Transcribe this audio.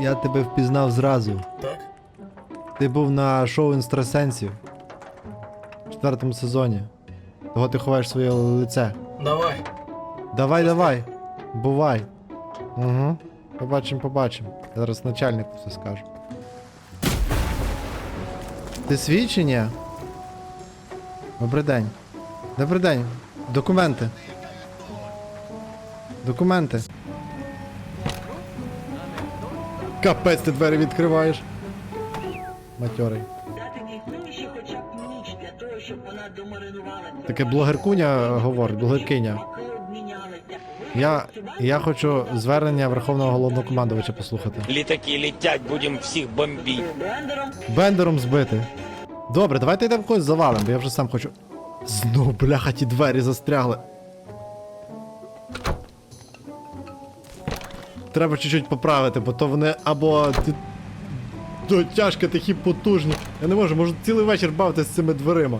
Я тебе впізнав зразу. Так? Ти був на шоу інстрасенсів в четвертому сезоні. Того ти ховаєш своє лице. Давай. Давай, давай. Бувай. Угу. Побачимо, побачимо. Я зараз начальнику все скажу. Ти ні? Добрий день. Добрий день. Документи. Документи. Капець ти двері відкриваєш. Матьорий. Таке блогеркуня говорить, блогеркиня. Я, я хочу звернення Верховного головнокомандувача послухати. Літаки летять, будемо всіх бомбити. Бендером збити. Добре, давайте йдемо когось завалим, бо я вже сам хочу. Знов, бляха, ті двері застрягли. Треба чуть-чуть поправити, бо то вони або дотяжки такі потужні. Я не можу, можу цілий вечір бавитися з цими дверима.